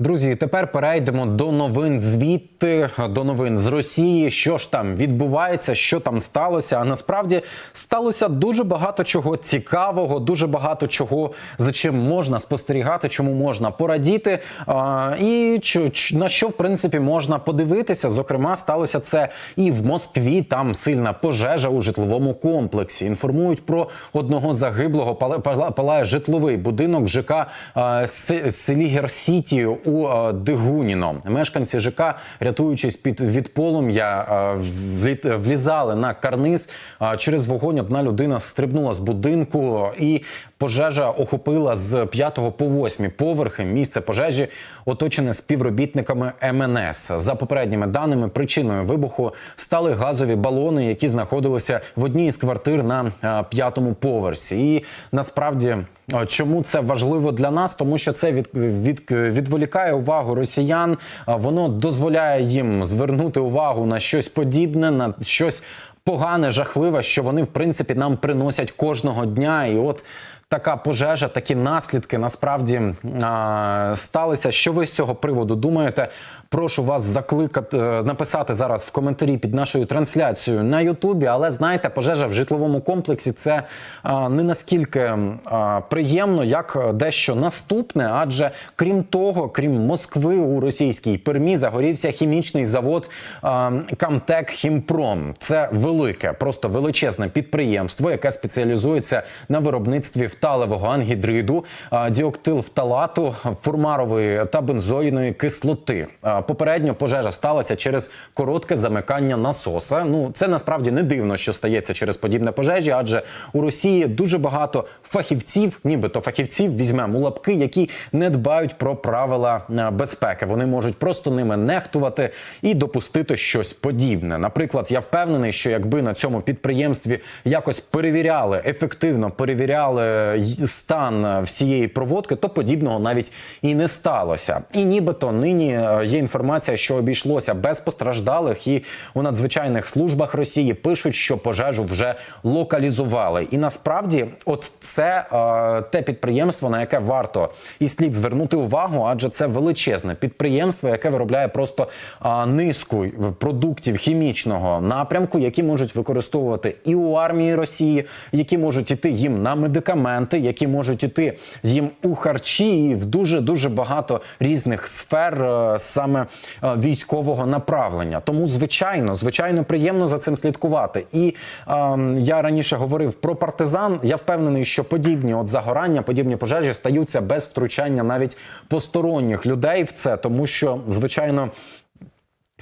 Друзі, тепер перейдемо до новин звідти, до новин з Росії. Що ж там відбувається, що там сталося? А насправді сталося дуже багато чого цікавого, дуже багато чого за чим можна спостерігати, чому можна порадіти, а, і на що в принципі можна подивитися. Зокрема, сталося це і в Москві. Там сильна пожежа у житловому комплексі. Інформують про одного загиблого. Палає житловий будинок ЖК а, С- селі Герсіті у а, Дегуніно. Мешканці ЖК, рятуючись під від полум'я, влізали на карниз. А, Через вогонь одна людина стрибнула з будинку, і пожежа охопила з 5 по 8 поверхи. Місце пожежі оточене співробітниками МНС. За попередніми даними, причиною вибуху стали газові балони, які знаходилися в одній із квартир на п'ятому поверсі. І насправді. Чому це важливо для нас? Тому що це від, від, відволікає увагу росіян. Воно дозволяє їм звернути увагу на щось подібне, на щось погане, жахливе, що вони в принципі нам приносять кожного дня. І от така пожежа, такі наслідки насправді а, сталися. Що ви з цього приводу думаєте? Прошу вас закликати е, написати зараз в коментарі під нашою трансляцією на Ютубі. Але знаєте, пожежа в житловому комплексі це а, не наскільки а, приємно, як дещо наступне. Адже крім того, крім Москви у російській Пермі загорівся хімічний завод а, Камтек Хімпром. Це велике, просто величезне підприємство, яке спеціалізується на виробництві вталевого ангідриду, діоктилфталату, фурмарової та бензоїної кислоти. Попередньо пожежа сталася через коротке замикання насоса. Ну це насправді не дивно, що стається через подібне пожежі, адже у Росії дуже багато фахівців, нібито фахівців, візьмемо лапки, які не дбають про правила безпеки. Вони можуть просто ними нехтувати і допустити щось подібне. Наприклад, я впевнений, що якби на цьому підприємстві якось перевіряли ефективно перевіряли стан всієї проводки, то подібного навіть і не сталося. І нібито нині е, є інформація, що обійшлося без постраждалих, і у надзвичайних службах Росії пишуть, що пожежу вже локалізували. І насправді, от це е, те підприємство, на яке варто і слід звернути увагу, адже це величезне підприємство, яке виробляє просто е, низку продуктів хімічного напрямку, які можуть використовувати і у армії Росії, які можуть іти їм на медикаменти, які можуть іти їм у харчі, і в дуже дуже багато різних сфер е, саме е, військового направлення. Тому, звичайно, звичайно, приємно за цим слідкувати. І е, я раніше говорив про партизан. Я впевнений, що подібні от загорання, подібні пожежі стаються без втручання навіть посторонніх людей в це, тому що звичайно.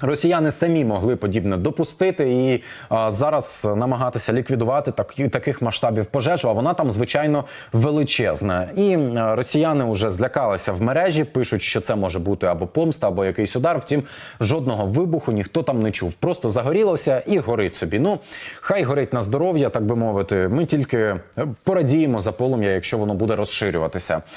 Росіяни самі могли подібне допустити і а, зараз намагатися ліквідувати такі, таких масштабів пожежу. А вона там звичайно величезна. І а, росіяни вже злякалися в мережі. Пишуть, що це може бути або помста, або якийсь удар. Втім, жодного вибуху ніхто там не чув. Просто загорілося і горить собі. Ну хай горить на здоров'я, так би мовити. Ми тільки е, порадіємо за полум'я, якщо воно буде розширюватися.